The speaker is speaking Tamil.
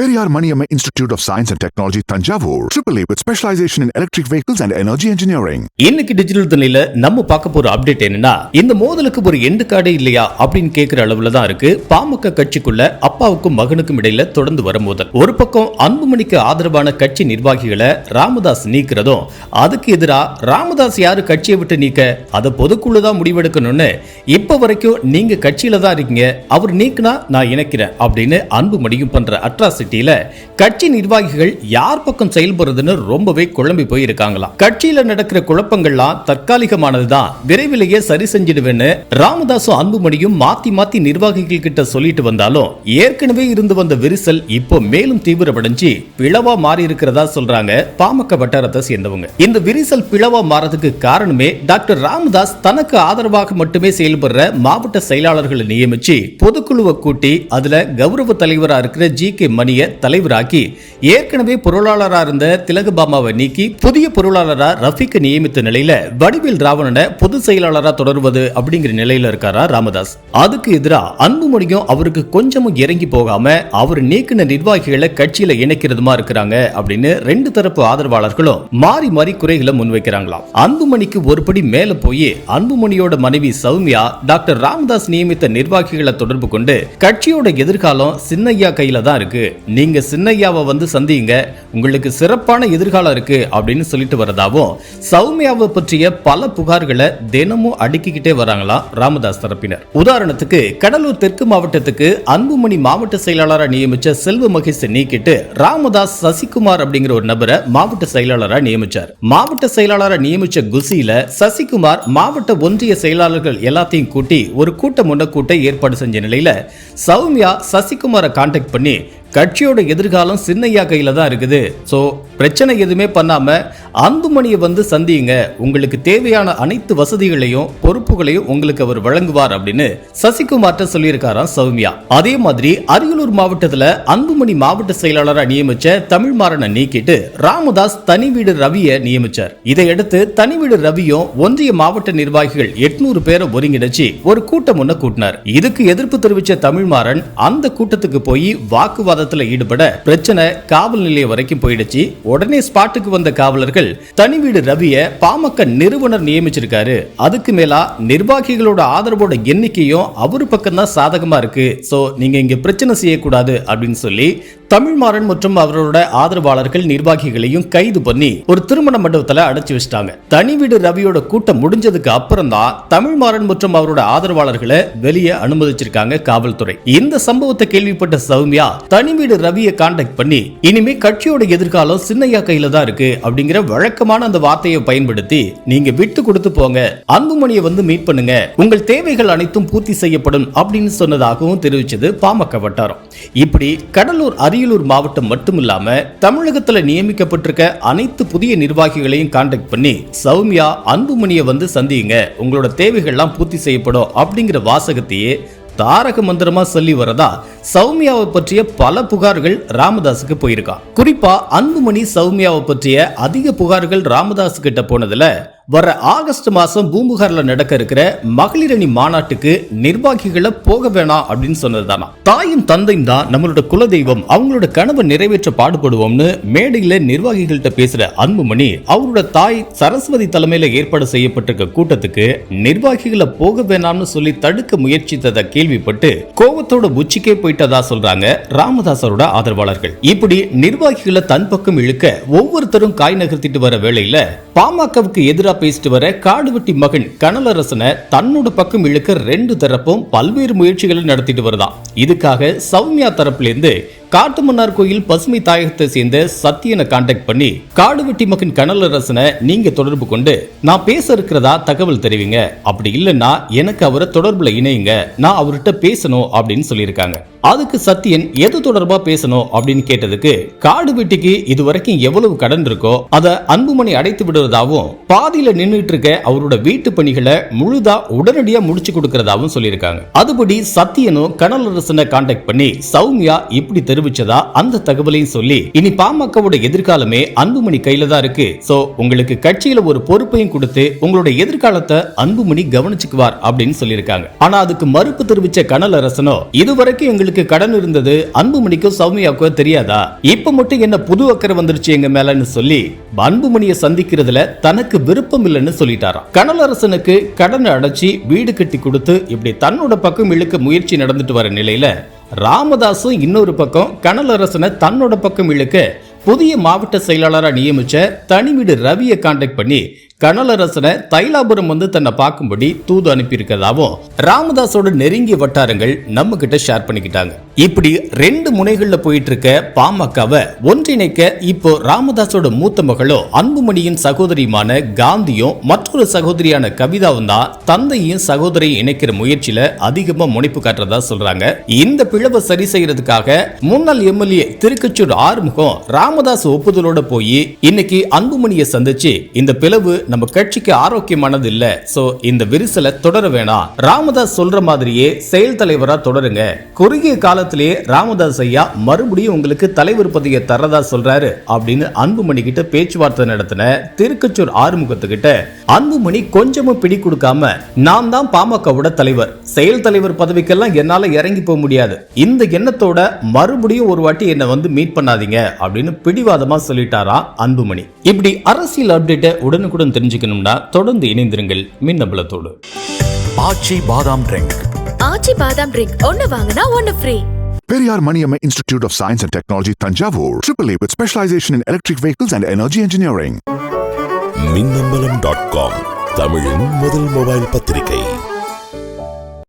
Periyar Maniammai institute of science and technology Thanjavur triple A with specialisation in electric vehicles and energy engineering இன்னைக்கு டிஜிட்டல் துணையில நம்ம பார்க்க போற அப்டேட் என்னன்னா இந்த மோதலுக்கு ஒரு எண்டு கார்டே இல்லையா அப்படின்னு கேட்கிற அளவுல தான் இருக்கு. பாமக கட்சிக்குள்ள அப்பாவுக்கும் மகனுக்கும் இடையில தொடர்ந்து வரும் மோதல். ஒரு பக்கம் அன்புமணிக்கு ஆதரவான கட்சி நிர்வாகிகளை ராமதாஸ் நீக்கிறதும் அதுக்கு எதிரா ராமதாஸ் யாரு கட்சியை விட்டு நீக்க? அதை பொதுக்குழு தான் முடிவெடுக்கணும்னு இப்ப வரைக்கும் நீங்க கட்சியில தான் இருக்கீங்க. அவர் நீக்கினா நான் இணைக்கிறேன் அப்படின்னு அன்புமணியும் பண்ற யூனிவர்சிட்டியில கட்சி நிர்வாகிகள் யார் பக்கம் செயல்படுறதுன்னு ரொம்பவே குழம்பி போயிருக்காங்களாம் கட்சியில நடக்கிற குழப்பங்கள்லாம் தற்காலிகமானதுதான். விரைவிலேயே சரி செஞ்சிடுவேன்னு ராமதாசும் அன்புமணியும் மாத்தி மாத்தி நிர்வாகிகள் கிட்ட சொல்லிட்டு வந்தாலும் ஏற்கனவே இருந்து வந்த விரிசல் இப்போ மேலும் தீவிரமடைஞ்சு பிளவா மாறி இருக்கிறதா சொல்றாங்க பாமக வட்டாரத்தை சேர்ந்தவங்க. இந்த விரிசல் பிளவா மாறதுக்கு காரணமே டாக்டர் ராமதாஸ் தனக்கு ஆதரவாக மட்டுமே செயல்படுற மாவட்ட செயலாளர்களை நியமிச்சு பொதுக்குழுவை கூட்டி அதுல கௌரவ தலைவரா இருக்கிற ஜி கே மணி மணிய தலைவராக்கி ஏற்கனவே பொருளாளரா இருந்த திலகபாமாவை நீக்கி புதிய பொருளாளரா ரஃபிக்கு நியமித்த நிலையில வடிவில் ராவணனை பொது செயலாளரா தொடர்வது அப்படிங்கிற நிலையில இருக்காரா ராமதாஸ். அதுக்கு எதிரா அன்புமணியும் அவருக்கு கொஞ்சமும் இறங்கி போகாம அவர் நீக்கின நிர்வாகிகளை கட்சியில இணைக்கிறதுமா இருக்கிறாங்க அப்படின்னு ரெண்டு தரப்பு ஆதரவாளர்களும் மாறி மாறி குறைகளை முன்வைக்கிறாங்களாம். அன்புமணிக்கு ஒருபடி மேல போய் அன்புமணியோட மனைவி சௌமியா டாக்டர் ராமதாஸ் நியமித்த நிர்வாகிகளை தொடர்பு கொண்டு கட்சியோட எதிர்காலம் சின்னையா கையில தான் இருக்கு. நீங்க சின்னையாவை வந்து சந்திங்க உங்களுக்கு சிறப்பான எதிர்காலம் இருக்கு அப்படின்னு சொல்லிட்டு வரதாவும் சௌமியாவை பற்றிய பல புகார்களை தினமும் அடுக்கிக்கிட்டே வராங்களாம் ராமதாஸ் தரப்பினர். உதாரணத்துக்கு கடலூர் தெற்கு மாவட்டத்துக்கு அன்புமணி மாவட்ட செயலாளராக நியமிச்ச செல்வ மகேஷை நீக்கிட்டு ராமதாஸ் சசிகுமார் அப்படிங்கிற ஒரு நபரை மாவட்ட செயலாளராக நியமிச்சார். மாவட்ட செயலாளராக நியமிச்ச குசியில சசிகுமார் மாவட்ட ஒன்றிய செயலாளர்கள் எல்லாத்தையும் கூட்டி ஒரு கூட்டம் ஒன்றை கூட்ட ஏற்பாடு செஞ்ச நிலையில சௌமியா சசிகுமாரை கான்டாக்ட் பண்ணி கட்சியோட எதிர்காலம் சின்னையா கையில தான் இருக்குது. ஸோ பிரச்சனை எதுவுமே பண்ணாம அந்துமணியை வந்து சந்தியுங்க. உங்களுக்கு தேவையான அனைத்து வசதிகளையும் பொறுப்புகளையும் உங்களுக்கு அவர் வழங்குவார் அப்படின்னு சசிகுமார்ட்ட சொல்லியிருக்காராம் சௌமியா. அதே மாதிரி அரியலூர் மாவட்டத்துல அன்புமணி மாவட்ட செயலாளரா நியமிச்ச தமிழ்மாறனை நீக்கிட்டு ராமதாஸ் தனி வீடு ரவியை நியமிச்சார். இதையடுத்து தனி வீடு ரவியும் ஒன்றிய மாவட்ட நிர்வாகிகள் எட்நூறு பேரை ஒருங்கிணைச்சு ஒரு கூட்டம் ஒன்று கூட்டினார். இதுக்கு எதிர்ப்பு தெரிவிச்ச தமிழ்மாறன் அந்த கூட்டத்துக்கு போய் வாக்குவாதம் வாக்குவாதத்துல ஈடுபட பிரச்சனை காவல் நிலையம் வரைக்கும் போயிடுச்சு. உடனே ஸ்பாட்டுக்கு வந்த காவலர்கள் தனி வீடு ரவிய பாமக நிறுவனர் நியமிச்சிருக்காரு. அதுக்கு மேலா நிர்வாகிகளோட ஆதரவோட எண்ணிக்கையும் அவரு பக்கம் தான் சாதகமா இருக்கு. சோ நீங்க இங்க பிரச்சனை செய்யக்கூடாது அப்படின்னு சொல்லி தமிழ்மாறன் மற்றும் அவரோட ஆதரவாளர்கள் நிர்வாகிகளையும் கைது பண்ணி ஒரு திருமண மண்டபத்துல அடைச்சு வச்சிட்டாங்க. தனி வீடு ரவியோட கூட்டம் முடிஞ்சதுக்கு அப்புறம் தான் தமிழ்மாறன் மற்றும் அவரோட ஆதரவாளர்களை வெளியே அனுமதிச்சிருக்காங்க காவல்துறை. இந்த சம்பவத்தை கேள்விப்பட்ட சௌமியா தனி வீடு ரவியை கான்டாக்ட் பண்ணி இனிமே கட்சியோட எதிர்காலம் சின்னையா கையில தான் இருக்கு அப்படிங்கிற வழக்கமான அந்த வார்த்தையை பயன்படுத்தி நீங்க விட்டு கொடுத்து போங்க அன்புமணியை வந்து மீட் பண்ணுங்க உங்கள் தேவைகள் அனைத்தும் பூர்த்தி செய்யப்படும் அப்படின்னு சொன்னதாகவும் தெரிவிச்சது பாமக வட்டாரம். இப்படி கடலூர் அரியலூர் மாவட்டம் மட்டுமில்லாம தமிழகத்துல நியமிக்கப்பட்டிருக்க அனைத்து புதிய நிர்வாகிகளையும் கான்டாக்ட் பண்ணி சௌமியா அன்புமணியை வந்து சந்தியுங்க. உங்களோட தேவைகள்லாம் பூர்த்தி செய்யப்படும் அப்படிங்கிற வாசகத்தையே தாரக மந்திரமா சொல்லி வரதா சௌமியாவை பற்றிய பல புகார்கள் ராமதாஸுக்கு போயிருக்கான். குறிப்பா அன்புமணி சௌமியாவை பற்றிய அதிக புகார்கள் ராமதாஸ் கிட்ட போனதுல வர ஆகஸ்ட் மாசம் பூம்புகார்ல நடக்க இருக்கிற மகளிர் அணி மாநாட்டுக்கு நிர்வாகிகளை போக வேணாம் அப்படின்னு சொன்னதுதானா? தாயும் தந்தையும் தான் நம்மளோட குலதெய்வம் அவங்களோட கனவை நிறைவேற்ற பாடுபடுவோம்னு மேடையில நிர்வாகிகள்கிட்ட பேசுற அன்புமணி அவரோட தாய் சரஸ்வதி தலைமையில ஏற்பாடு செய்யப்பட்டிருக்க கூட்டத்துக்கு நிர்வாகிகளை போக வேணாம்னு சொல்லி தடுக்க முயற்சித்ததை கேள்விப்பட்டு கோவத்தோட உச்சிக்கே போயிட்டதா சொல்றாங்க ராமதாசரோட ஆதரவாளர்கள். இப்படி நிர்வாகிகளை தன் பக்கம் இழுக்க ஒவ்வொருத்தரும் காய் நகர்த்திட்டு வர வேளையில் பாமகவுக்கு எதிராக பேசிட்டு வர காடுவெட்டி மகன் கனலரசனை தன்னோட பக்கம் இழுக்க ரெண்டு தரப்பும் பல்வேறு முயற்சிகளை நடத்திட்டு வருதாம் இதுக்காக சௌமியா தரப்புல இருந்து காட்டுமன்னார் கோயில் பசுமை தாயகத்தை சேர்ந்த சத்தியனை காண்டாக்ட் பண்ணி காடுவெட்டி மகன் கனலரசனை நீங்க தொடர்பு கொண்டு நான் பேச இருக்கிறதா தகவல் தெரிவிங்க. அப்படி இல்லைன்னா எனக்கு அவரை தொடர்புல இணையுங்க. நான் அவர்கிட்ட பேசணும் அப்படின்னு சொல்லியிருக்காங்க. அதுக்கு சத்தியன் எது தொடர்பா பேசணும் அப்படின்னு கேட்டதுக்கு காடு வெட்டிக்கு இது வரைக்கும் எவ்வளவு கடன் இருக்கோ அதை அன்புமணி அடைத்து விடுறதாவும் பாதியில நின்றுட்டு இருக்க அவரோட வீட்டு பணிகளை முழுதா உடனடியா முடிச்சு கொடுக்கறதாவும் சொல்லியிருக்காங்க. அதுபடி சத்தியனும் கனலரசனை கான்டாக்ட் பண்ணி சௌமியா இப்படி தெரிவிச்சதா அந்த தகவலையும் சொல்லி இனி பாமகவோட எதிர்காலமே அன்புமணி கையில தான் இருக்கு. சோ உங்களுக்கு கட்சியில ஒரு பொறுப்பையும் கொடுத்து உங்களுடைய எதிர்காலத்தை அன்புமணி கவனிச்சுக்குவார் அப்படின்னு சொல்லியிருக்காங்க. ஆனா அதுக்கு மறுப்பு தெரிவிச்ச கனல் அரசனோ இதுவரைக்கும் எங்களுக்கு கடன் இருந்தது அன்புமணிக்கும் சௌமியாவுக்கோ தெரியாதா? இப்ப மட்டும் என்ன புது அக்கறை வந்துருச்சு எங்க மேலன்னு சொல்லி அன்புமணியை சந்திக்கிறதுல தனக்கு விருப்பம் இல்லைன்னு சொல்லிட்டாராம். கனலரசனுக்கு கடனை அடைச்சி வீடு கட்டி கொடுத்து இப்படி தன்னோட பக்கம் இழுக்க முயற்சி நடந்துட்டு வர நிலையில ராமதாசும் இன்னொரு பக்கம் கனலரசனை தன்னோட பக்கம் இழுக்க புதிய மாவட்ட செயலாளராக நியமிச்ச தனிவீடு ரவியை கான்டாக்ட் பண்ணி கனலரசனை தைலாபுரம் வந்து தன்னை பார்க்கும்படி தூது அனுப்பியிருக்கிறதாவும் ராமதாஸோட நெருங்கிய வட்டாரங்கள் நம்ம கிட்ட ஷேர் பண்ணிக்கிட்டாங்க. இப்படி ரெண்டு முனைகள்ல போயிட்டு இருக்க பாமகவை ஒன்றிணைக்க இப்போ ராமதாஸோட மூத்த மகளோ அன்புமணியின் சகோதரியுமான காந்தியும் மற்றொரு சகோதரியான கவிதாவும் தான் தந்தையும் சகோதரியும் இணைக்கிற முயற்சியில அதிகமா முனைப்பு காட்டுறதா சொல்றாங்க. இந்த பிளவை சரி செய்யறதுக்காக முன்னாள் எம்எல்ஏ திருக்கச்சூர் ஆறுமுகம் ராமதாஸ் ஒப்புதலோட போய் இன்னைக்கு அன்புமணியை சந்திச்சு இந்த பிளவு நம்ம கட்சிக்கு ஆரோக்கியமானது இல்ல சோ இந்த விரிசலை தொடர வேணாம். ராமதாஸ் சொல்ற மாதிரியே செயல் தலைவரா தொடருங்க. குறுகிய காலத்திலேயே ராமதாஸ் ஐயா மறுபடியும் உங்களுக்கு தலைவர் பதவியை தரதா சொல்றாரு அப்படின்னு அன்புமணி கிட்ட பேச்சுவார்த்தை நடத்தின திருக்கச்சூர் ஆறுமுகத்துக்கிட்ட அன்புமணி கொஞ்சமும் பிடி கொடுக்காம நான் தான் பாமகவோட தலைவர். செயல் தலைவர் பதவிக்கெல்லாம் என்னால இறங்கி போக முடியாது. இந்த எண்ணத்தோட மறுபடியும் ஒரு வாட்டி என்னை வந்து மீட் பண்ணாதீங்க. அப்படின்னு பிடிவாதமா சொல்லிட்டாரா அன்புமணி. இப்படி அரசியல் அப்டேட்டை உடனுக்குடன் தெரிஞ்சுக்கணும்னா தொடர்ந்து இணைந்திருங்கள் மின்னம்பலத்தோடு ஆச்சி பாதாம் ட்ரிங்க் ஆச்சி பாதாம் ட்ரிங்க் ஒன்னு வாங்கினா ஒன்னு free Periyar Maniamma Institute of Science and Technology, Tanjavur. AAA with specialization in electric vehicles and energy engineering. Minnambalam dot com தமிழின் முதல் மொபைல் பத்திரிகை